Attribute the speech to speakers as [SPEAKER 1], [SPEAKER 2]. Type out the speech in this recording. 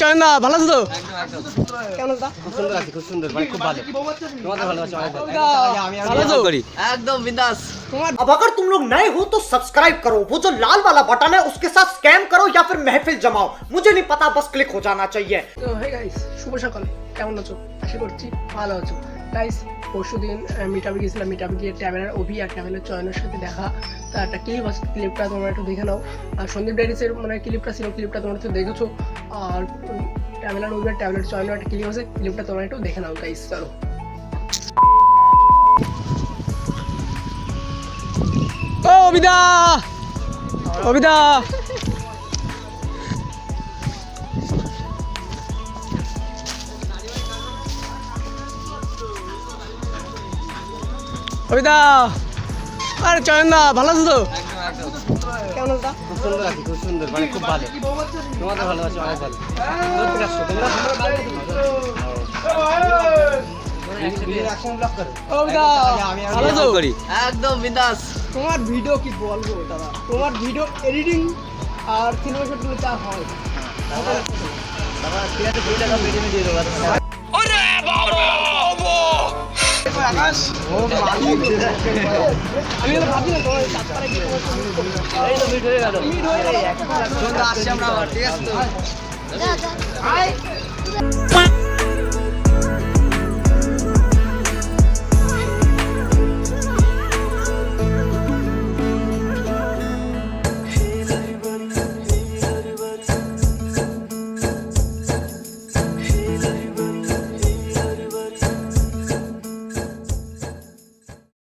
[SPEAKER 1] চয়ন দা ভালো আছো তো
[SPEAKER 2] একদম একদম
[SPEAKER 1] কেমন আছো
[SPEAKER 2] খুব সুন্দর আছি খুব সুন্দর মানে খুব ভালো তোমাদের ভালোবাসা অনেক ভালো
[SPEAKER 1] ভালো আছো
[SPEAKER 2] করি একদম বিন্দাস
[SPEAKER 1] তোমার
[SPEAKER 3] अब अगर तुम लोग नए हो तो सब्सक्राइब करो वो जो लाल वाला बटन है उसके साथ स्कैम करो या फिर महफिल जमाओ मुझे नहीं पता बस क्लिक हो जाना चाहिए
[SPEAKER 1] তো হে গাইস শুভ সকাল কেমন আছো আশা করছি ভালো আছো গাইস পরশু দিন মিটাপে গেছিলাম মিটাপে গিয়ে ট্যাবেলার অভি আর ট্যাবেলার চয়নের সাথে দেখা তা একটা ক্লিপ আছে ক্লিপটা তোমরা একটু দেখে নাও। আর সন্দীপ ডাইরিসের মানে ক্লিপটা ছিল ক্লিপটা তোমরা একটু দেখেছ। আর ট্যাবেলার অভি আর ট্যাবেলার চয়নের একটা ক্লিপ আছে ক্লিপটা তোমরা একটু দেখে নাও গাইস চলো। ও অবিদা অবিদা অবিদা আরে চয়ন দা ভালো আছো তো?
[SPEAKER 2] একদম একদম
[SPEAKER 1] কেমন
[SPEAKER 2] খুব সুন্দর আছি খুব সুন্দর মানে খুব ভালো। তোমাদের ভালোবাসা অনেক ভালো। একদম বিন্দাস।
[SPEAKER 1] তোমার ভিডিও কি বলব দাদা তোমার ভিডিও এডিটিং আর সিনেমা শুটগুলো যা হয়।
[SPEAKER 2] তারপর ঠিক আছে দুই টাকা দিয়ে দেবো
[SPEAKER 1] আমি তো ভাবছি না
[SPEAKER 2] মিট হয়ে গেল। আসছি আমরা ঠিক আছে?